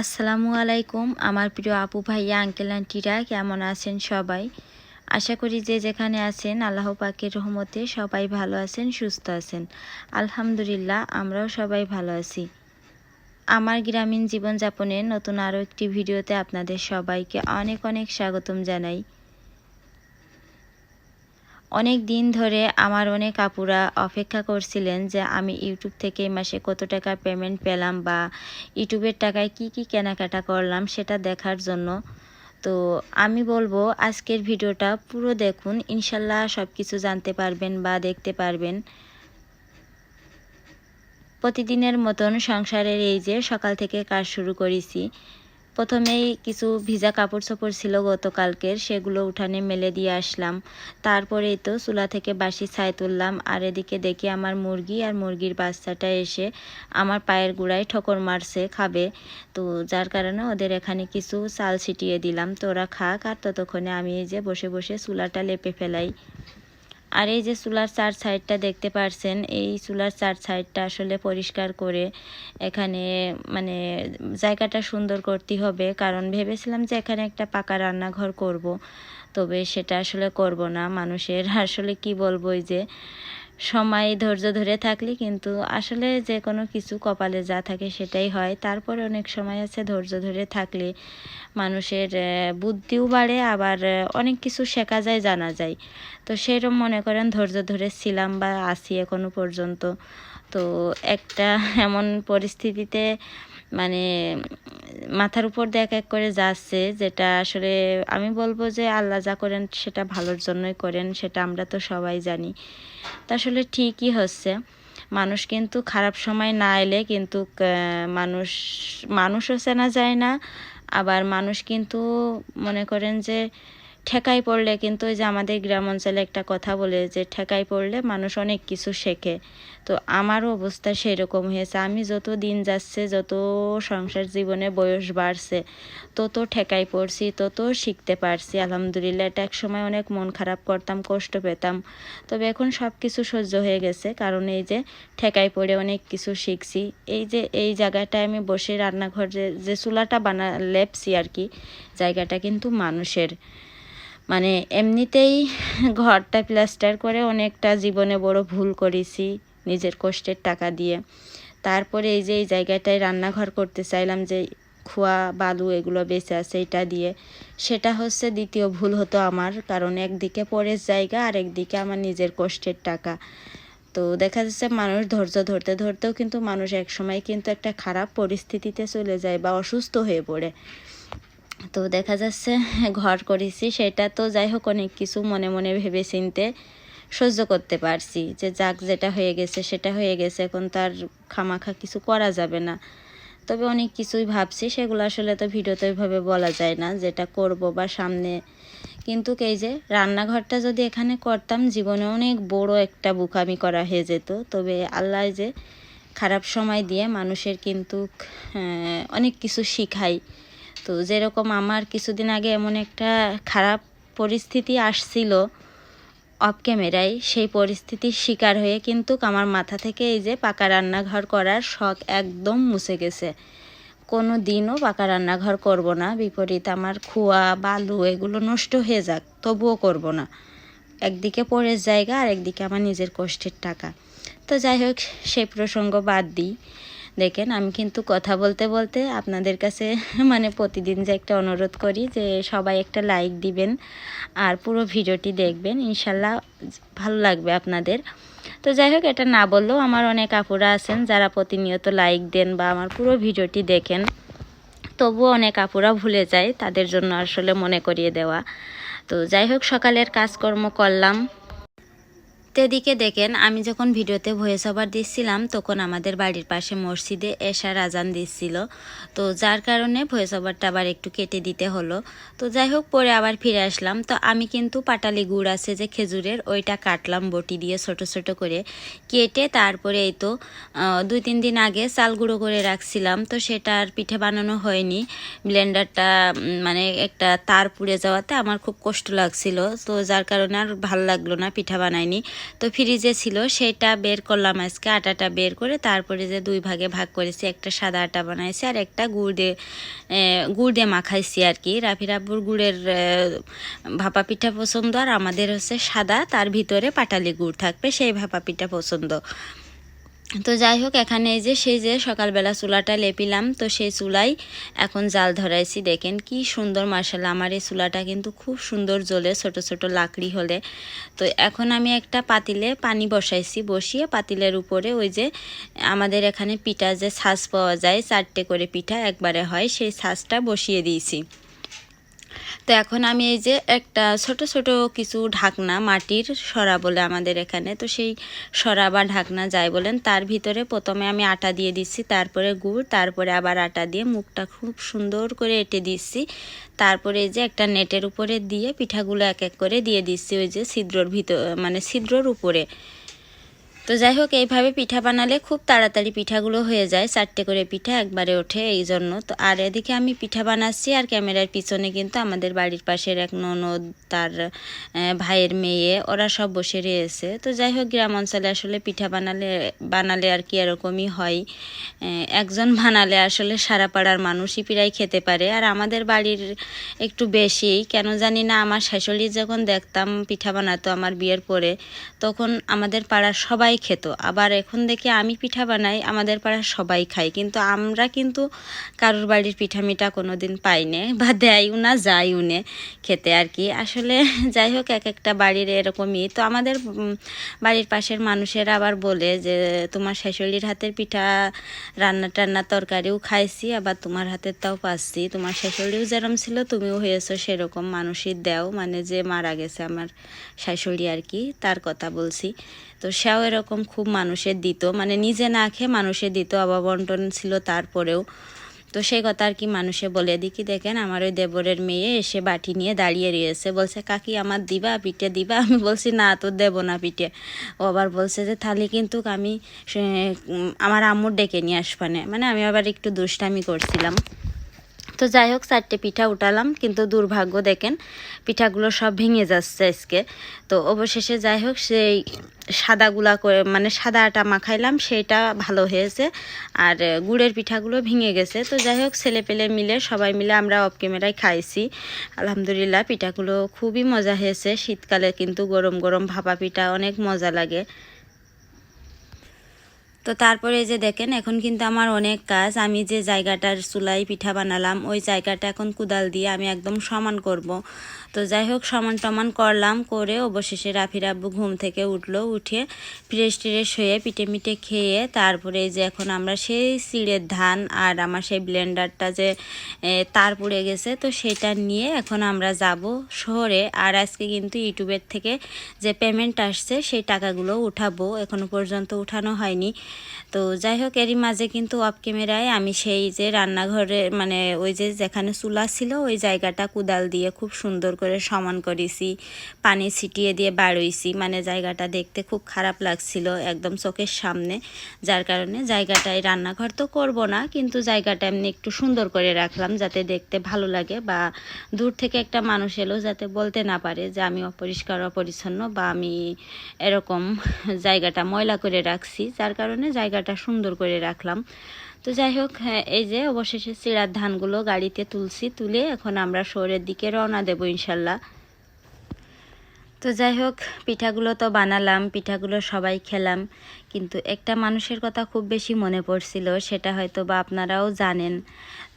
আসসালামু আলাইকুম, আমার প্রিয় আপু ভাইয়া, আঙ্কেল, আন্টিরা, কেমন আছেন সবাই? আশা করি যে যেখানে আছেন, আল্লাহ পাকের রহমতে সবাই ভালো আছেন, সুস্থ আছেন। আলহামদুলিল্লাহ, আমরাও সবাই ভালো আছি। আমার গ্রামীণ জীবনযাপনের নতুন আরও একটি ভিডিওতে আপনাদের সবাইকে অনেক অনেক স্বাগতম জানাই। অনেক দিন ধরে আমার অনেক আপুরা অপেক্ষা করছিলেন যে আমি ইউটিউব থেকে মাসে কত টাকা পেমেন্ট পেলাম বা ইউটিউবের টাকায় কি কি কেনাকাটা করলাম সেটা দেখার জন্য। তো আমি বলব আজকের ভিডিওটা পুরো দেখুন, ইনশাল্লাহ সব কিছু জানতে পারবেন বা দেখতে পারবেন। প্রতিদিনের মতন সংসারের এই যে সকাল থেকে কাজ শুরু করেছি প্রথমেই কিছু ভিজা কাপড় চোপড় ছিল গতকালকের, সেগুলো উঠানে মেলে দিয়ে আসলাম। তারপরেই তো চুলা থেকে বাসি ছাই তুললাম, আর এদিকে দেখি আমার মুরগি আর মুরগির বাচ্চাটা এসে আমার পায়ের গোড়ায় ঠোকর মারছে, খাবে। তো যার কারণে ওদের এখানে কিছু চাল ছিটিয়ে দিলাম। তো ওরা খাক, আর ততক্ষণে আমি এই যে বসে বসে চুলাটা লেপে ফেলাই। আর এই যে চুলার চার সাইডটা দেখতে পারছেন, এই চুলার চার সাইডটা আসলে পরিষ্কার করে এখানে মানে জায়গাটা সুন্দর করতে হবে। কারণ ভেবেছিলাম যে এখানে একটা পাকা রান্নাঘর করব, তবে সেটা আসলে করব না মানুষের। আসলে কি বলব যে সময় ধৈর্য ধরে থাকলে কিন্তু আসলে যে কোনো কিছু কপালে যা থাকে সেটাই হয়। তারপরে অনেক সময় আছে ধৈর্য ধরে থাকলে মানুষের বুদ্ধিও বাড়ে, আবার অনেক কিছু শেখা যায়, জানা যায়। তো সেরকম মনে করেন ধৈর্য ধরে ছিলাম বা আছি এখনও পর্যন্ত। তো একটা এমন পরিস্থিতিতে মানে মাথার উপর দিয়ে এক এক করে যাচ্ছে যেটা আসলে আমি বলব যে আল্লাহ যা করেন সেটা ভালোর জন্যই করেন, সেটা আমরা তো সবাই জানি। তা আসলে ঠিকই হচ্ছে। মানুষ কিন্তু খারাপ সময় না এলে কিন্তু মানুষ, মানুষও চেনা যায় না। আবার মানুষ কিন্তু মনে করেন যে ঠেকাই পড়লে কিন্তু ওই যে আমাদের গ্রাম অঞ্চলে একটা কথা বলে যে ঠেকাই পড়লে মানুষ অনেক কিছু শেখে। তো আমারও অবস্থা সেরকম হয়েছে। আমি যত দিন যাচ্ছে, যত সংসার জীবনে বয়স বাড়ছে, তত ঠেকাই পড়ছি, তত শিখতে পারছি। আলহামদুলিল্লাহ, এটা এক সময় অনেক মন খারাপ করতাম, কষ্ট পেতাম। তবে এখন সব কিছু সহ্য হয়ে গেছে। কারণ এই যে ঠেকাই পড়ে অনেক কিছু শিখছি। এই যে এই জায়গাটায় আমি বসে রান্নাঘর যে চুলাটা বানা লেপছি আর কি, জায়গাটা কিন্তু মানুষের। মানে এমনিতেই ঘরটা প্লাস্টার করে অনেকটা জীবনে বড় ভুল করেছি নিজের কষ্টের টাকা দিয়ে। তারপরে এই যে এই জায়গাটায় রান্নাঘর করতে চাইলাম যে খোয়া, বালু এগুলো বেঁচে আছে এটা দিয়ে, সেটা হচ্ছে দ্বিতীয় ভুল হতো আমার, কারণ একদিকে পরের জায়গা আর একদিকে আমার নিজের কষ্টের টাকা। তো দেখা যাচ্ছে মানুষ ধৈর্য ধরতে ধরতেও কিন্তু মানুষ একসময় কিন্তু একটা খারাপ পরিস্থিতিতে চলে যায় বা অসুস্থ হয়ে পড়ে। তো দেখা যাচ্ছে, ঘর করেছি, সেটা তো যাই হোক অনেক কিছু মনে মনে ভেবে চিনতে সহ্য করতে পারছি যে যাক যেটা হয়ে গেছে, সেটা হয়ে গেছে, এখন তার খামাখা কিছু করা যাবে না। তবে অনেক কিছুই ভাবছি, সেগুলো আসলে তো ভিডিওতে ওইভাবে বলা যায় না, যেটা করব বা সামনে। কিন্তু এই যে, রান্নাঘরটা যদি এখানে করতাম, জীবনে অনেক বড় একটা বুকামি করা হয়ে যেত। তবে আল্লাহ যে খারাপ সময় দিয়ে মানুষের কিন্তু অনেক কিছু শিখায়। তো যেরকম আমার কিছুদিন আগে এমন একটা খারাপ পরিস্থিতি আসছিল অফ ক্যামেরায় সেই পরিস্থিতির শিকার হয়ে কিন্তু আমার মাথা থেকে এই যে পাকা রান্নাঘর করার শখ একদম মুছে গেছে। কোনো দিনও পাকা রান্নাঘর করব না, বিপরীত আমার খোয়া, বালু এগুলো নষ্ট হয়ে যাক, তবুও করব না। একদিকে পরের জায়গা আর একদিকে আমার নিজের কষ্টের টাকা। তো যাই হোক সেই প্রসঙ্গ বাদ দিই। দেখেন, আমি কিন্তু কথা বলতে বলতে আপনাদের কাছে মানে প্রতিদিন যে একটা অনুরোধ করি যে সবাই একটা লাইক দিবেন আর পুরো ভিডিওটি দেখবেন। ইনশাল্লাহ ভালো লাগবে আপনাদের। তো যাই হোক, এটা না বললেও আমার অনেক আপুরা আছেন যারা প্রতিনিয়ত লাইক দেন বা আমার পুরো ভিডিওটি দেখেন। তবুও অনেক আপুরা ভুলে যায় তাদের জন্য আসলে মনে করিয়ে দেওয়া। তো যাই হোক, সকালের কাজকর্ম করলাম। তো দেখেন, আমি যখন ভিডিওতে ভয়েস ওভার দিচ্ছিলাম, তখন আমাদের বাড়ির পাশে মসজিদে এশার আজান দিচ্ছিল। তো যার কারণে ভয়েস ওভারটা আবার একটু কেটে দিতে হলো। তো যাই হোক, পরে আবার ফিরে আসলাম। তো আমি কিন্তু পাটালি গুড় আছে যে খেজুরের, ওইটা কাটলাম বটি দিয়ে ছোট ছোট করে কেটে তারপরে এই তো দুই তিন দিন আগে চাল গুঁড়ো করে রাখছিলাম। তো সেটা আর পিঠে বানানো হয়নি। ব্লেন্ডারটা মানে একটা তার পুড়ে যাওয়াতে আমার খুব কষ্ট লাগছিল। তো যার কারণে আর ভালো লাগল না, পিঠা বানাইনি। তো ফ্রিজে ছিল, সেটা বের করলাম আজকে, আটাটা বের করে তারপরে যে দুই ভাগে ভাগ করেছি, একটা সাদা আটা বানাইছি আর একটা গুড় দিয়ে গুড় দিয়ে মাখাইছি আর কি। রাফি রাব্বুর গুড়ের ভাপা পিঠা পছন্দ আর আমাদের হচ্ছে সাদা, তার ভিতরে পাটালি গুড় থাকবে, সেই ভাপা পিঠা পছন্দ। তো যাই হোক, এখানে এই যে, সেই যে সকালবেলা চুলাটা লেপিলাম, তো সেই চুলাই এখন জাল ধরাইছি। দেখেন কি সুন্দর মার্শাল্লাহ আমার এই চুলাটা কিন্তু খুব সুন্দর জ্বলে, ছোট ছোট লাকড়ি হলে। তো এখন আমি একটা পাতিলে পানি বসাইছি, বসিয়ে পাতিলের উপরে ওই যে আমাদের এখানে পিঠা যে ছাঁচ পাওয়া যায়, চারটে করে পিঠা একবারে হয়, সেই ছাঁচটা বসিয়ে দিয়েছি। তো এখন আমি এই যে একটা ছোট ছোট কিছু ঢাকনা মাটির সরা বলে আমাদের এখানে, তো সেই সরা বা ঢাকনা যাই বলেন, তার ভিতরে প্রথমে আমি আটা দিয়ে দিচ্ছি, তারপরে গুড়, তারপরে আবার আটা দিয়ে মুখটা খুব সুন্দর করে এঁটে দিচ্ছি। তারপরে এই যে একটা নেটের উপরে দিয়ে পিঠাগুলো এক এক করে দিয়ে দিচ্ছি, ওই যে ছিদ্রর ভিতর মানে ছিদ্রর উপরে। তো যাই হোক, এইভাবে পিঠা বানালে খুব তাড়াতাড়ি পিঠাগুলো হয়ে যায়, চারটে করে পিঠা একবারে ওঠে এই জন্য। তো আর এদিকে আমি পিঠা বানাচ্ছি, আর ক্যামেরার পিছনে কিন্তু আমাদের বাড়ির পাশের এক ননদ, তার ভাইয়ের মেয়ে, ওরা সব বসে রয়েছে। তো যাই হোক, গ্রাম অঞ্চলে আসলে পিঠা বানালে বানালে আর কি এরকমই হয়। একজন বানালে আসলে সারা পাড়ার মানুষই প্রায় খেতে পারে, আর আমাদের বাড়ির একটু বেশি। কেন জানি না, আমার শাশুড়ি যখন দেখতাম পিঠা বানাতো আমার বিয়ের পরে, তখন আমাদের পাড়ার সবাই খেত। আবার এখন দেখে আমি পিঠা বানাই, আমাদের পাড়ার সবাই খাই কিন্তু আমরা কিন্তু কারোর বাড়ির পিঠা মিঠা কোনো দিন পাই না বা দেয়ও না যাইও না খেতে আর কি। আসলে যাই হোক, এক একটা বাড়ির এরকমই। তো আমাদের বাড়ির পাশের মানুষেরা আবার বলে যে, তোমার শাশুড়ির হাতের পিঠা রান্না টান্না তরকারিও খাইছি, আবার তোমার হাতের তাও পাচ্ছি। তোমার শাশুড়িও যেরকম ছিল, তুমিও হয়েছো সেরকম মানুষই দেও। মানে যে মারা গেছে আমার শাশুড়ি আর কি, তার কথা বলছি। তো সেও এরকম খুব মানুষের দিত। মানে নিজে না খেয়ে মানুষের দিত অববন্টন ছিল তারপরেও। তো সেই কথা আর কি মানুষে বলে। দিকি দেখেন, আমার ওই দেবরের মেয়ে এসে বাটি নিয়ে দাঁড়িয়ে রয়েছে। বলছে, কাকি, আমার দিবা? পিঠে দিবা? আমি বলছি, না, তো দেবো না পিঠে। ও আবার বলছে যে, তাহলে কিন্তু আমি আমার আম্মুর ডেকে নিয়ে আসবানে। মানে আমি আবার একটু দুষ্টামি করছিলাম। তো যাই হোক, চারটে পিঠা উঠালাম, কিন্তু দুর্ভাগ্য দেখেন, পিঠাগুলো সব ভেঙে যাচ্ছে আজকে। তো অবশেষে যাই হোক, সেই সাদাগুলা করে মানে সাদা আটা মাখাইলাম সেইটা ভালো হয়েছে, আর গুড়ের পিঠাগুলো ভেঙে গেছে। তো যাই হোক ছেলে পেলে মিলে, সবাই মিলে আমরা অফ ক্যামেরায় খাইছি। আলহামদুলিল্লাহ, পিঠাগুলো খুবই মজা হয়েছে। শীতকালে কিন্তু গরম গরম ভাপা পিঠা অনেক মজা লাগে। তো তারপরে যে দেখেন, এখন কিন্তু আমার অনেক কাজ। আমি যে জায়গাটার চুলাই পিঠা বানালাম, ওই জায়গাটা এখন কুদাল দিয়ে আমি একদম সমান করব। তো যাই হোক, সমান টমান করলাম, করে অবশেষে রাফি আব্বু ঘুম থেকে উঠল, উঠে ফ্রেশ ট্রেশ হয়ে পিঠে মিঠে খেয়ে তারপরে যে এখন আমরা সেই চিড়ের ধান আর আমার সেই ব্লেন্ডারটা যে তার পড়ে গেছে, তো সেটা নিয়ে এখন আমরা যাব শহরে। আর আজকে কিন্তু ইউটিউবের থেকে যে পেমেন্ট আসছে, সেই টাকাগুলো উঠাবো। এখনও পর্যন্ত উঠানো হয়নি। তো যাই হোক এরই মাঝে কিন্তু অফ ক্যামেরায় আমি সেই যে রান্নাঘরে মানে ওই যে যেখানে চুলা ছিল, ওই জায়গাটা কুদাল দিয়ে খুব সুন্দর করে সমান করেছি। পানি ছিটিয়ে দিয়ে বাড়ইছি। মানে জায়গাটা দেখতে খুব খারাপ লাগছিল একদম চোখের সামনে। যার কারণে জায়গাটায় রান্নাঘর তো করব না, কিন্তু জায়গাটা এমনি একটু সুন্দর করে রাখলাম যাতে দেখতে ভালো লাগে বা দূর থেকে একটা মানুষ এলো যাতে বলতে না পারে যে আমি অপরিষ্কার, অপরিচ্ছন্ন বা আমি এরকম জায়গাটা ময়লা করে রাখছি। যার কারণে জায়গাটা সুন্দর করে রাখলাম। তো যাই হোক হ্যাঁ, এই যে অবশেষে চিড়ার ধানগুলো গাড়িতে তুলছি তুলে এখন আমরা শহরের দিকে রওনা দেবো ইনশাল্লাহ। তো যাই হোক পিঠাগুলো তো বানালাম পিঠাগুলো সবাই খেলাম কিন্তু একটা মানুষের কথা খুব বেশি মনে পড়ছিল সেটা হয়তো বা আপনারাও জানেন।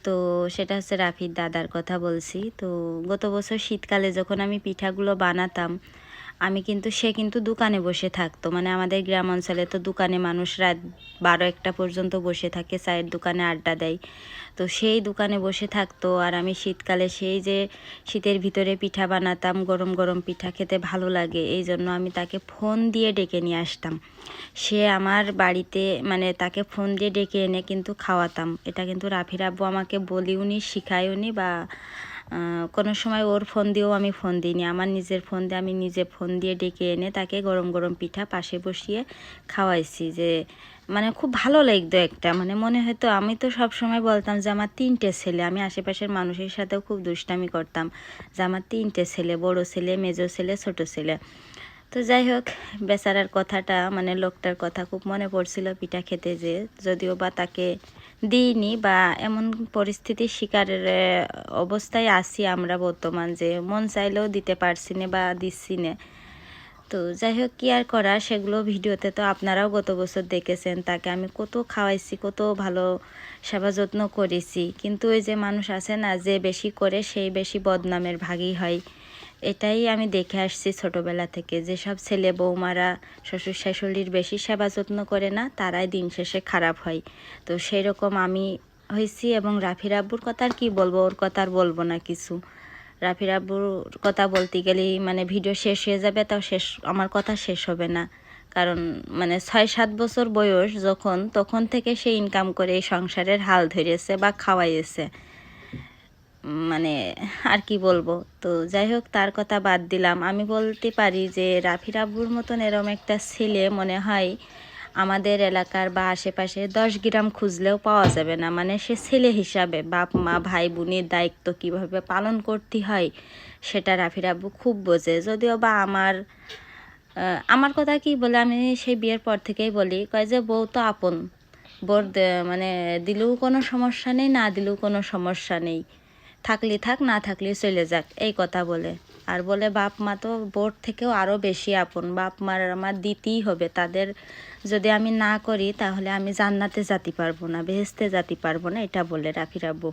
তো সেটা হচ্ছে রাফির দাদার কথা বলছি। তো গত বছর শীতকালে যখন আমি পিঠাগুলো বানাতাম আমি কিন্তু, সে কিন্তু দোকানে বসে থাকতো। মানে আমাদের গ্রাম অঞ্চলে তো দোকানে মানুষ রাত বারো একটা পর্যন্ত বসে থাকে, চায়ের দোকানে আড্ডা দেয়। তো সেই দোকানে বসে থাকতো আর আমি শীতকালে সেই যে শীতের ভিতরে পিঠা বানাতাম, গরম গরম পিঠা খেতে ভালো লাগে, এই জন্য আমি তাকে ফোন দিয়ে ডেকে নিয়ে আসতাম। সে আমার বাড়িতে মানে তাকে ফোন দিয়ে ডেকে এনে কিন্তু খাওয়াতাম। এটা কিন্তু রাফির আব্বু আমাকে বলিওনি, শিখায়ওনি বা কোনো সময় ওর ফোন দিয়েও আমি ফোন দিইনি। আমার নিজের ফোন দিয়ে আমি নিজে ফোন দিয়ে ডেকে এনে তাকে গরম গরম পিঠা পাশে বসিয়ে খাওয়াইছি যে মানে খুব ভালো লাগতো একটা। মানে মনে হয়তো আমি তো সব সময় বলতাম যে, আমার তিনটে ছেলে, আমি আশেপাশের মানুষের সাথেও খুব দুষ্টামি করতাম যে, আমার তিনটে ছেলে, বড় ছেলে, মেজো ছেলে, ছোট ছেলে। তো যাই হোক, বেচারার কথাটা মানে লোকটার কথা খুব মনে পড়ছিল পিঠা খেতে যে, যদিও বা তাকে দিইনি বা এমন পরিস্থিতির শিকারের অবস্থায় আছি আমরা বর্তমান যে, মন চাইলেও দিতে পারছি না বা দিচ্ছি না। তো যাই হোক, কি আর করা সেগুলো ভিডিওতে তো আপনারাও গত বছর দেখেছেন, তাকে আমি কত খাওয়াইছি, কত ভালো সেবা যত্ন করেছি। কিন্তু ওই যে মানুষ আছে না, যে বেশি করে সেই বেশি বদনামের ভাগই হয়। এটাই আমি দেখে আসছি ছোটবেলা থেকে যেসব ছেলে বৌমারা শ্বশুর শাশুড়ির বেশি সেবা যত্ন করে না, তারাই দিন শেষে খারাপ হয়। তো সেই রকম আমি হয়েছি এবং রাফির আব্বুর কথা আর কি বলব, ওর কথা আর বলব না কিছু। রাফির আব্বুর কথা বলতে গেলেই মানে ভিডিও শেষ হয়ে যাবে, তাও শেষ, আমার কথা শেষ হবে না। কারণ মানে ছয় সাত বছর বয়স যখন, তখন থেকে সে ইনকাম করে এই সংসারের হাল ধরেছে বা খাওয়াইছে মানে আর কি বলব? তো যাই হোক, তার কথা বাদ দিলাম। আমি বলতে পারি যে রাফি আব্বুর মতন এরম একটা ছেলে মনে হয় আমাদের এলাকার বা আশেপাশে দশ গ্রাম খুঁজলেও পাওয়া যাবে না। মানে সে ছেলে হিসাবে বাপ, মা, ভাই, বোনের দায়িত্ব কীভাবে পালন করতে হয়, সেটা রাফি রাব্বু খুব বোঝে। যদিও বা আমার আমার কথা কি বলে, আমি সেই বিয়ের পর থেকেই বলি, কয় যে, বউ তো আপন। বোর মানে দিলেও কোনো সমস্যা নেই, না দিলেও কোনো সমস্যা নেই। থাকলে থাক, না থাকলে চলে যাক, এই কথা বলে। আর বলে, বাপ মা তো বোর থেকেও আরও বেশি আপন। বাপ মার আমার দিতেই হবে। তাদের যদি আমি না করি, তাহলে আমি জান্নাতে যেতে পারব না বেহেস্তে যেতে পারব না। এটা বলে রাফি রাব্বু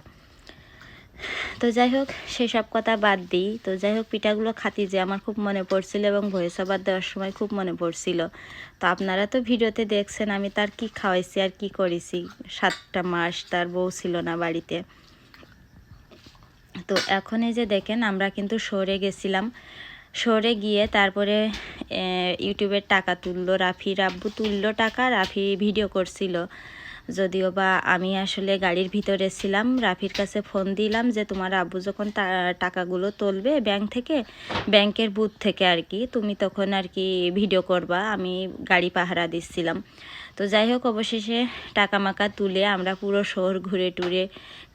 তো যাই হোক, সেসব কথা বাদ দিই। তো যাই হোক, পিঠাগুলো খাতি যে আমার খুব মনে পড়ছিল এবং ভয়েস ওভার দেওয়ার সময় খুব মনে পড়ছিল। তো আপনারা তো ভিডিওতে দেখছেন, আমি তার কি খাওয়াইছি আর কি করেছি। সাতটা মাস তার বউ ছিল না বাড়িতে। তো এখন এই যে দেখেন, আমরা কিন্তু সরে গেছিলাম। সরে গিয়ে তারপরে ইউটিউবের টাকা তুললো, রাফি, রাব্বু তুললো টাকা, রাফি ভিডিও করছিল। যদিও বা আমি আসলে গাড়ির ভিতরে ছিলাম, রাফির কাছে ফোন দিলাম যে তোমার আব্বু যখন টাকাগুলো তুলবে ব্যাংক থেকে ব্যাংকের বুথ থেকে আর কি, তুমি তখন আর কি ভিডিও করবা, আমি গাড়ি পাহারা দিচ্ছিলাম। তো যাই হোক, অবশেষে টাকা মাকা তুলে আমরা পুরো শহর ঘুরে টুরে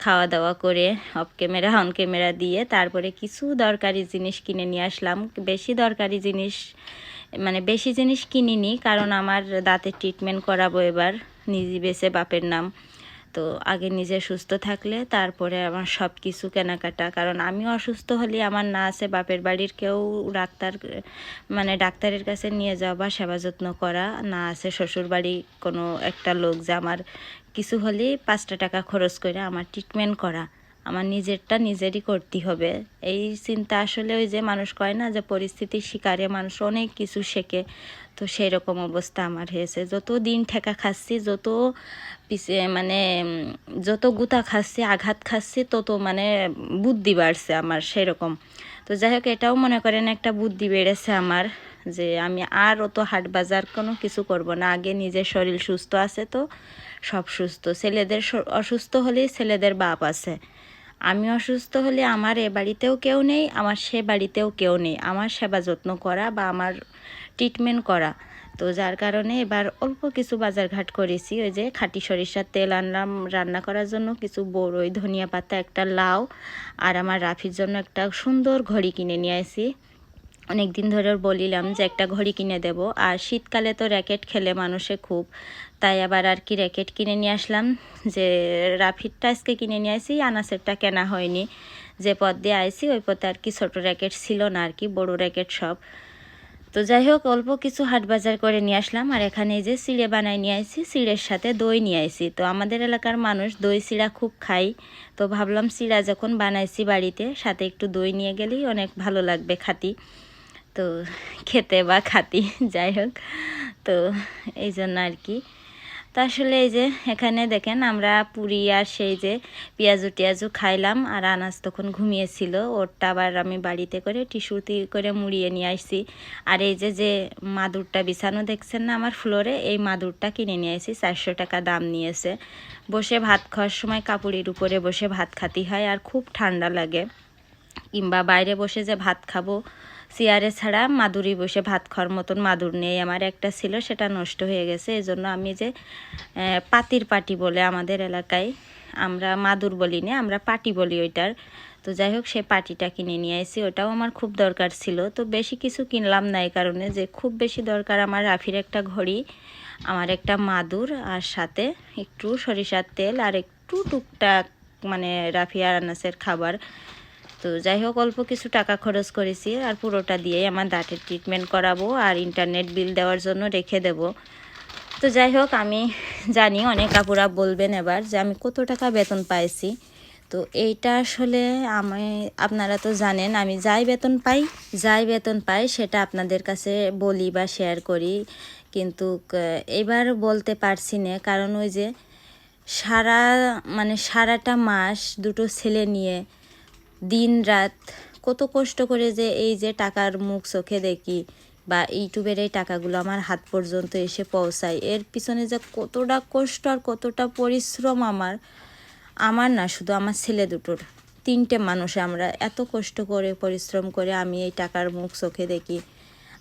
খাওয়া দাওয়া করে অফ ক্যামেরা অন ক্যামেরা দিয়ে তারপরে কিছু দরকারি জিনিস কিনে নিয়ে আসলাম। বেশি দরকারি জিনিস মানে বেশি জিনিস কিনিনি, কারণ আমার দাঁতের ট্রিটমেন্ট করাবো এবার। নিজে বেছে বাপের নাম। তো আগে নিজে সুস্থ থাকলে তারপরে আমার সব কিছু কেনাকাটা। কারণ আমি অসুস্থ হলে আমার না আছে বাপের বাড়ির কেউ ডাক্তার মানে ডাক্তারের কাছে নিয়ে যাওয়া বা সেবা যত্ন করা। না আছে শ্বশুর বাড়ি কোনো একটা লোক যে আমার কিছু হলেই পাঁচটা টাকা খরচ করে আমার ট্রিটমেন্ট করা। আমার নিজেরটা নিজেরই করতে হবে। এই চিন্তা আসলে ওই যে মানুষ কয় না যে পরিস্থিতির শিকারে মানুষ অনেক কিছু শেখে। তো সেই রকম অবস্থা আমার হয়েছে। যত দিন ঠেকা খাচ্ছি, যত পিছে মানে যত গুতা খাচ্ছি, আঘাত খাচ্ছি, তত মানে বুদ্ধি বাড়ছে আমার সেরকম। তো যাই হোক, এটাও মনে করেন একটা বুদ্ধি বেড়েছে আমার যে আমি আর অত হাট বাজার কোনো কিছু করব না। আগে নিজের শরীর সুস্থ আছে তো, সব সুস্থ। ছেলেদের অসুস্থ হলেই ছেলেদের বাপ আছে। আমি অসুস্থ হলে আমার এ বাড়িতেও কেউ নেই, আমার সে বাড়িতেও কেউ নেই। আমার সেবা যত্ন করা বা আমার ট্রিটমেন্ট করা। তো যার কারণে এবার অল্প কিছু বাজারঘাট করেছি। ওই যে খাঁটি সরিষার তেল আনলাম, রান্না করার জন্য কিছু বড়ই ধনিয়া পাতা, একটা লাউ আর আমার রাফির জন্য একটা সুন্দর ঘড়ি কিনে নিয়ে আসি। অনেক দিন ধরে বলিলাম যে একটা ঘড়ি কিনে দেব। আর শীতকালে তো র্যাকেট খেলে মানুষে খুব তাই আবার আর কি র্যাকেট কিনে নিয়ে আসলাম। যে রাফিরটা আজকে কিনে নিয়ে আসি আনাসেরটা কেনা হয়নি। যে পথ দিয়ে আইসি ওই পথে আর কি ছোটো র্যাকেট ছিল না আর কি, বড় র্যাকেট সব। তো যাই হোক, অল্প কিছু হাট বাজার করে নিয়ে আসলাম। আর এখানে যে চিড়ে বানাই নিয়ে আসি চিড়ের সাথে দই নিয়ে আসি তো আমাদের এলাকার মানুষ দই চিড়া খুব খাই তো ভাবলাম চিড়া যখন বানাইছি বাড়িতে, সাথে একটু দই নিয়ে গেলেই অনেক ভালো লাগবে খাতি। তো খেতে বা খাতি, যাই হোক। তো এই জন্য আর কি। তো আসলে এই যে এখানে দেখেন আমরা পুরি আর সেই যে পেঁয়াজু টিয়াজু খাইলাম আর আনাজ তখন ঘুমিয়েছিল। ওরটা আবার আমি বাড়িতে করে টিস্যুতি করে মুড়িয়ে নিয়ে আসছি। আর এই যে যে মাদুরটা বিছানো দেখছেন না আমার ফ্লোরে, এই মাদুরটা কিনে নিয়ে আসি চারশো টাকা দাম নিয়েছে। বসে ভাত খাওয়ার সময় কাপড়ের উপরে বসে ভাত খাতি হয় আর খুব ঠান্ডা লাগে। কিংবা বাইরে বসে যে ভাত খাব চেয়ারে ছাড়া মাদুরি বসে ভাত খাওয়ার মতন মাদুর নেই। আমার একটা ছিল, সেটা নষ্ট হয়ে গেছে। এই জন্য আমি যে পাতির পাটি বলে আমাদের এলাকায় আমরা মাদুর বলি না, আমরা পাটি বলি ওইটার। তো যাই হোক, সে পাটিটা কিনে নিয়ে আসি ওটাও আমার খুব দরকার ছিল। তো বেশি কিছু কিনলাম না এই কারণে যে, খুব বেশি দরকার আমার রাফির একটা ঘড়ি, আমার একটা মাদুর, আর সাথে একটু সরিষার তেল, আর একটু টুকটাক মানে রাফি আর আনাসের খাবার। তো যাই হোক অল্প কিছু টাকা খরচ করেছি আর পুরোটা দিয়েই আমার দাঁতের ট্রিটমেন্ট করাবো আর ইন্টারনেট বিল দেওয়ার জন্য রেখে দেব। তো যাই হোক আমি জানি অনেক আপুরা বলবেন এবার যে আমি কত টাকা বেতন পাইছি। তো এইটা আসলে আমি, আপনারা তো জানেন, আমি যাই বেতন পাই, যাই বেতন পাই সেটা আপনাদের কাছে বলি বা শেয়ার করি। কিন্তু এবার বলতে পারছি না, কারণ ওই যে সারা মানে সারাটা মাস দুটো ছেলে নিয়ে দিন রাত কত কষ্ট করে যে এই যে টাকার মুখ চোখে দেখি বা ইউটিউবের এই টাকাগুলো আমার হাত পর্যন্ত এসে পৌঁছায়। এর পিছনে যে কতটা কষ্ট আর কতটা পরিশ্রম আমার আমার না, শুধু আমার ছেলে দুটোর। তিনটে মানুষ আমরা এত কষ্ট করে, পরিশ্রম করে আমি এই টাকার মুখ চোখে দেখি।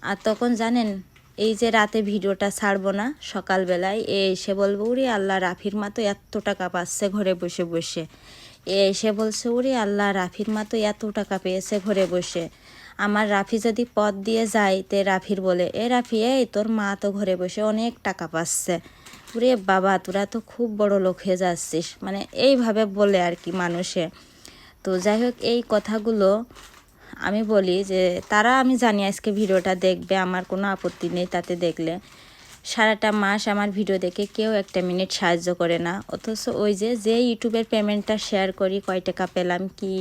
আর তখন জানেন, এই যে রাতে ভিডিওটা ছাড়বো না, সকালবেলায় এসে বলব উরে আল্লাহ, রাফির মা তো এত টাকা পাচ্ছে ঘরে বসে বসে। এ এসে বলছে উরে আল্লাহ, রাফির মা তো এত টাকা পেয়েছে ঘরে বসে। আমার রাফি যদি পথ দিয়ে যায়, তে রাফির বলে, এ রাফি, এই তোর মা তো ঘরে বসে অনেক টাকা পাচ্ছে। ওরে বাবা, তোরা তো খুব বড় লোক হয়ে যাচ্ছিস। মানে এইভাবে বলে আর কি মানুষে। তো যাই হোক, এই কথাগুলো আমি বলি যে, তারা আমি জানি আজকে ভিডিওটা দেখবে, আমার কোনো আপত্তি নেই তাতে দেখলে। সারাটা মাস আমার ভিডিও দেখে কেউ একটা মিনিট সাহায্য করে না। অথচ ওই যে যে ইউটিউবের পেমেন্টটা শেয়ার করি, কয় টাকা পেলাম, কি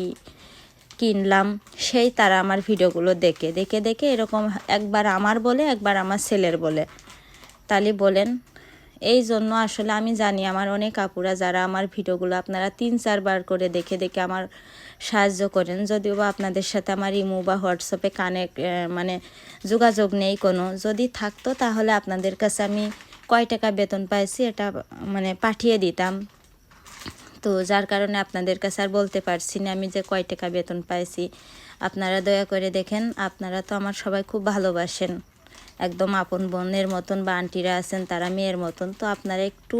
কিনলাম, সেই তারা আমার ভিডিওগুলো দেখে। দেখে দেখে এরকম একবার আমার বলে, একবার আমার ছেলের বলে। তাহলে বলেন, এই জন্য আসলে আমি জানি আমার অনেক আপুরা যারা আমার ভিডিওগুলো আপনারা তিন, চারবার করে দেখে দেখে আমার সাহায্য করেন। যদিও বা আপনাদের সাথে আমার ইমো বা হোয়াটসঅ্যাপে কানেক্ট মানে যোগাযোগ নেই কোনো। যদি থাকতো তাহলে আপনাদের কাছে আমি কয় টাকা বেতন পাইছি এটা মানে পাঠিয়ে দিতাম। তো যার কারণে আপনাদের কাছে আর বলতে পারছি না আমি যে কয় টাকা বেতন পাইছি। আপনারা দয়া করে দেখেন, আপনারা তো আমার সবাই খুব ভালোবাসেন। একদম আপন বোনের মতন বা আন্টিরা আছেন, তারা মেয়ের মতন। তো আপনারা একটু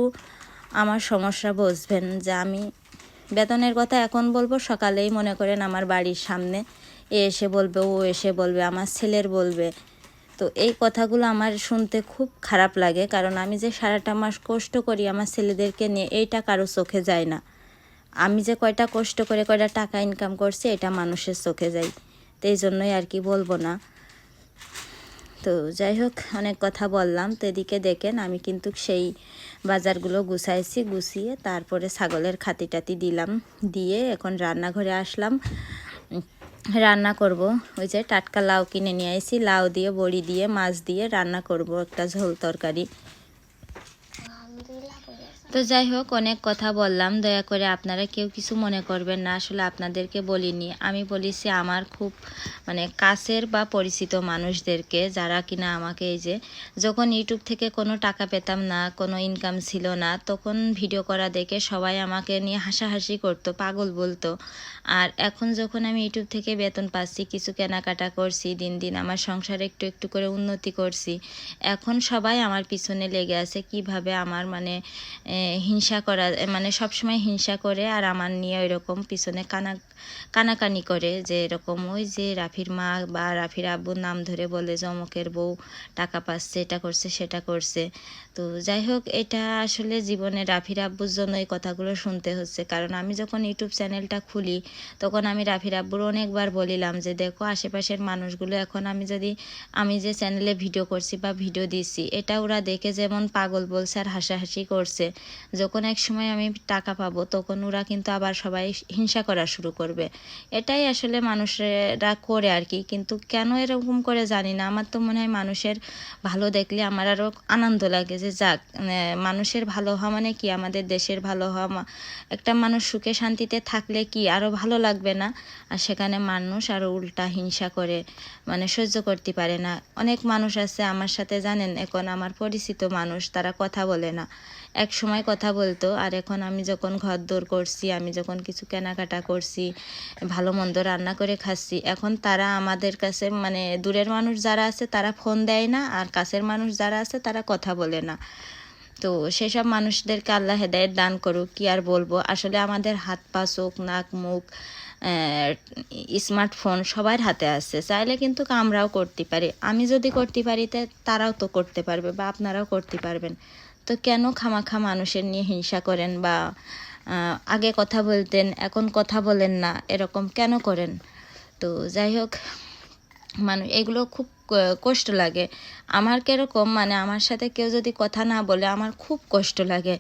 আমার সমস্যা বুঝবেন যে আমি বেতনের কথা এখন বলব, সকালেই মনে করেন আমার বাড়ির সামনে। এ এসে বলবে, ও এসে বলবে, আমার ছেলের বলবে। তো এই কথাগুলো আমার শুনতে খুব খারাপ লাগে, কারণ আমি যে সারাটা মাস কষ্ট করি আমার ছেলেদেরকে নিয়ে, এইটা কারও চোখে যায় না। আমি যে কয়টা কষ্ট করে কয়টা টাকা ইনকাম করছি, এটা মানুষের চোখে যায়। তো এই জন্যই আর কি বলব না। তো যাই হোক, অনেক কথা বললাম। তো এদিকে দেখেন, আমি কিন্তু সেই বাজারগুলো গুছাইছি, গুছিয়ে তারপরে ছাগলের খাতি টাতি দিলাম। দিয়ে এখন রান্নাঘরে আসলাম। রান্না করব। ওই যে টাটকা লাউ কিনে নিয়ে আসি লাউ দিয়ে, বড়ি দিয়ে, মাছ দিয়ে রান্না করব। একটা ঝোল তরকারি। তো যাই হোক, অনেক কথা বললাম। দয়া করে আপনারা কেউ কিছু মনে করবেন না, আসলে আপনাদেরকে বলিনি। আমি বলেছি, আমার খুব মানে কাছের বা পরিচিত মানুষদেরকে, যারা কিনা আমাকে এই যে, যখন ইউটিউব থেকে কোনো টাকা পেতাম না, কোনো ইনকাম ছিল না, তখন ভিডিও করা দেখে সবাই আমাকে নিয়ে হাসাহাসি করতো, পাগল বলতো। আর এখন যখন আমি ইউটিউব থেকে বেতন পাচ্ছি, কিছু কেনাকাটা করছি, দিন দিন আমার সংসারে একটু একটু করে উন্নতি করছি, এখন সবাই আমার পিছনে লেগে আছে। কীভাবে আমার মানে হিংসা করা মানে সবসময় হিংসা করে আর আমার নিয়ে ওইরকম পিছনে কানা, কানাকানি করে যে এরকম ওই যে রাফির মা বা রাফির আব্বুর নাম ধরে বলে যে অমুকের বউ টাকা পাচ্ছে, এটা করছে, সেটা করছে। তো যাই হোক, এটা আসলে জীবনে রাফির আব্বুর জন্য এই কথাগুলো শুনতে হচ্ছে। কারণ আমি যখন ইউটিউব চ্যানেলটা খুলি, তখন আমি রাফির আব্বুর অনেকবার বলিলাম যে, দেখো, আশেপাশের মানুষগুলো এখন আমি যদি, আমি যে চ্যানেলে ভিডিও করছি বা ভিডিও দিচ্ছি, এটা ওরা দেখে যেমন পাগল বলছে আর হাসাহাসি করছে। যখন এক সময় আমি টাকা পাবো, তখন ওরা কিন্তু আবার সবাই হিংসা করা শুরু করবে। এটাই আসলে মানুষেরা করে আর কি। কিন্তু কেন এরকম করে জানি না। আমার তো মনে হয় মানুষের ভালো দেখলে আমার আরও আনন্দ লাগে যে যাক মানে মানুষের ভালো হওয়া মানে কি? আমাদের দেশের ভালো হওয়া একটা মানুষ সুখে শান্তিতে থাকলে কি আরও ভালো লাগবে না? আর সেখানে মানুষ আরও উল্টা হিংসা করে মানে সহ্য করতে পারে না। অনেক মানুষ আছে আমার সাথে, জানেন? এখন আমার পরিচিত মানুষ, তারা কথা বলে না। এক সময় কথা বলতো, আর এখন আমি যখন ঘর দৌড় করছি, আমি যখন কিছু কেনাকাটা করছি, ভালো মন্দ রান্না করে খাচ্ছি, এখন তারা আমাদের কাছে মানে দূরের মানুষ যারা আছে তারা ফোন দেয় না, আর কাছের মানুষ যারা আছে তারা কথা বলে না। তো সেসব মানুষদেরকে আল্লাহ হেদায়েত দান করুক, কি আর বলব? আসলে আমাদের হাত পা, চোখ, নাক, মুখ স্মার্টফোন সবার হাতে আছে। চাইলে কিন্তু আমরাও করতে পারি। আমি যদি করতে পারি তারাও তো করতে পারবে বা আপনারাও করতে পারবেন। তো কেন খামাখা মানুষের নিয়ে হিংসা করেন বা আগে কথা বলতেন, এখন কথা বলেন না, এরকম কেন করেন? তো যাই হোক মানুষ এগুলো খুব কষ্ট লাগে। আমার কীরকম মানে আমার সাথে কেউ যদি কথা না বলে, আমার খুব কষ্ট লাগে।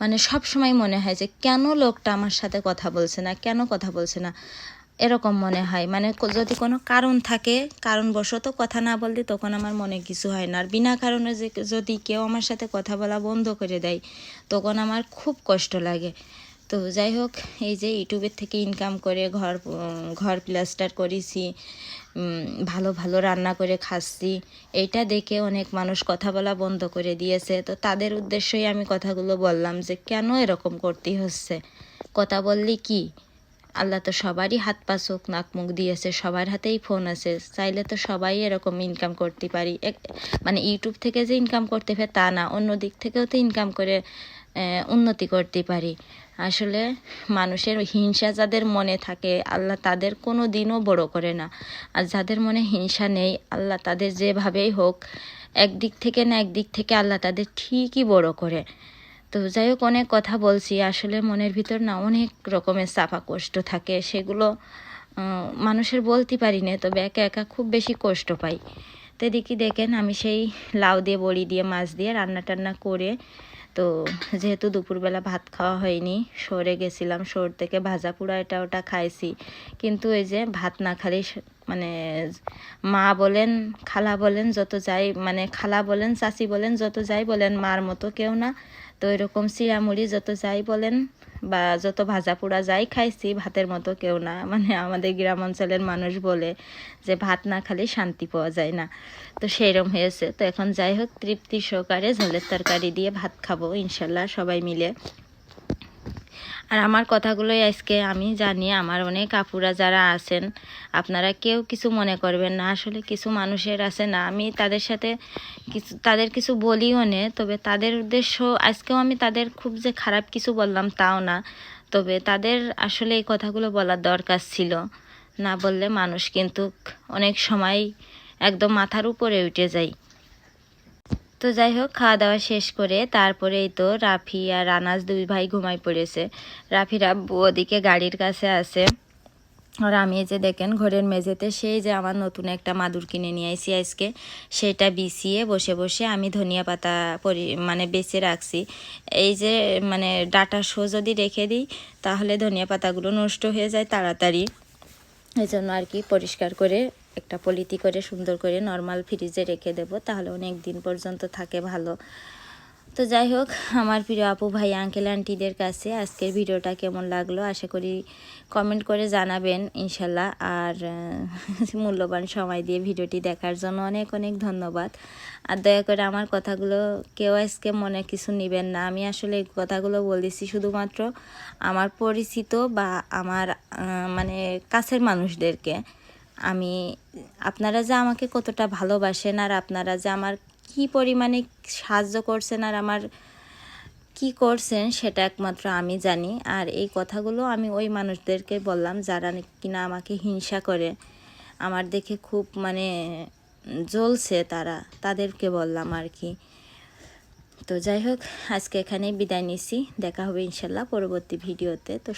মানে সব সময় মনে হয় যে, কেন লোকটা আমার সাথে কথা বলছে না, কেন কথা বলছে না? এরকম মনে হয়। মানে যদি কোনো কারণ থাকে, কারণবশত কথা না বললে তখন আমার মনে কিছু হয় না। আর বিনা কারণে যে যদি কেউ আমার সাথে কথা বলা বন্ধ করে দেয়, তখন আমার খুব কষ্ট লাগে। তো যাই হোক, এই যে ইউটিউবের থেকে ইনকাম করে ঘর ঘর প্লাস্টার করেছি ভালো ভালো রান্না করে খাচ্ছি এটা দেখে অনেক মানুষ কথা বলা বন্ধ করে দিয়েছে। তো তাদের উদ্দেশ্যই আমি কথাগুলো বললাম যে, কেন এরকম করতে হচ্ছে? কথা বললি কি? আল্লাহ তো সবারই হাত পা, চোখ, নাক, মুখ দিয়েছে, সবার হাতেই ফোন আছে। চাইলে তো সবাই এরকম ইনকাম করতে পারি। এক- মানে ইউটিউব থেকে যে ইনকাম করতে পারে, তা না। অন্য দিক থেকেও তো ইনকাম করে উন্নতি করতে পারি। আসলে মানুষের হিংসা যাদের মনে থাকে, আল্লাহ তাদের কোনো দিনও বড় করে না। আর যাদের মনে হিংসা নেই, আল্লাহ তাদের যেভাবেই হোক, একদিক থেকে না একদিক থেকে আল্লাহ তাদের ঠিকই বড় করে। তো যাই হোক, অনেক কথা বলছি। আসলে মনের ভিতর না অনেক রকমের চাপা কষ্ট থাকে। সেগুলো মানুষের বলতে পারি না, তবে একা একা খুব বেশি কষ্ট পাই। তো এদিকে দেখেন, আমি সেই লাউ দিয়ে, বড়ি দিয়ে, মাছ দিয়ে রান্না টান্না করে, তো যেহেতু দুপুরবেলা ভাত খাওয়া হয়নি সরে গেছিলাম। শোর থেকে ভাজা পোড়া এটা ওটা খাইছি। কিন্তু এই যে ভাত না খালি মানে মা বলেন, খালা বলেন, যত যাই মানে খালা বলেন, চাচি বলেন, যত যাই বলেন, মার মতো কেউ না। তো এরকম সিরামুড়ি যত যাই বলেন বা যত ভাজা পোড়া যাই খাইছি, ভাতের মতো কেউ না। মানে আমাদের গ্রাম অঞ্চলের মানুষ বলে যে ভাত না খালে শান্তি পাওয়া যায় না। তো সেইরকম হয়েছে। তো এখন যাই হোক, তৃপ্তি সহকারে ঝোলের তরকারি দিয়ে ভাত খাব ইনশাল্লাহ সবাই মিলে। আর আমার কথাগুলোই আজকে আমি জানি, আমার অনেক আপুরা যারা আছেন, আপনারা কেউ কিছু মনে করবেন না। আসলে কিছু মানুষের আছে না, আমি তাদের সাথে কিছু তাদের কিছু বলিও নে, তবে তাদের উদ্দেশ্য, আজকেও আমি তাদের খুব যে খারাপ কিছু বললাম তাও না, তবে তাদের আসলে এই কথাগুলো বলার দরকার ছিল। না বললে মানুষ কিন্তু অনেক সময় একদম মাথার উপরে উঠে যায়। তো যাই হোক, খাওয়া দাওয়া শেষ করে তারপরে এই তো রাফি আর রানাজ দুই ভাই ঘুমাই পড়েছে। রাফির ওদিকে গাড়ির কাছে আছে। আর আমি যে দেখেন, ঘরের মেঝেতে সেই যে আমার নতুন একটা মাদুর কিনে নিয়ে আইসি আজকে, সেটা বিছিয়ে বসে বসে আমি ধনিয়া পাতা পরি মানে বেছে রাখছি। এই যে মানে ডাটা শো যদি রেখে দিই, তাহলে ধনিয়া পাতাগুলো নষ্ট হয়ে যায় তাড়াতাড়ি। এই জন্য আর কি পরিষ্কার করে একটা পলিতি করে সুন্দর করে নর্মাল ফ্রিজে রেখে দেব, তাহলে অনেক দিন পর্যন্ত থাকে ভালো। তো যাই হোক, আমার প্রিয় আপু ভাই আঙ্কেল আন্টিদের কাছে আজকের ভিডিওটা কেমন লাগল আশা করি কমেন্ট করে জানাবেন, ইনশাল্লাহ। আর মূল্যবান সময় দিয়ে ভিডিওটি দেখার জন্য অনেক অনেক ধন্যবাদ। আর দয়া করে আমার কথাগুলো কেউ আজকে মনে কিছু নেবেন না। আমি আসলে এই কথাগুলো বলেছি শুধুমাত্র আমার পরিচিত বা আমার মানে কাছের মানুষদেরকে। আমি, আপনারা যে আমাকে কতটা ভালোবাসেন আর আপনারা যে আমার কি পরিমাণে সাহায্য করছেন আর আমার কি করছেন, সেটা একমাত্র আমি জানি। আর এই কথাগুলো আমি ওই মানুষদেরকে বললাম যারা কিনা আমাকে হিংসা করে। আমার দেখে খুব মানে জ্বলছে তারা, তাদেরকে বললাম আর কি। তো যাই হোক, আজকে এখানেই বিদায় নিছি। দেখা হবে ইনশাল্লাহ পরবর্তী ভিডিওতে। তো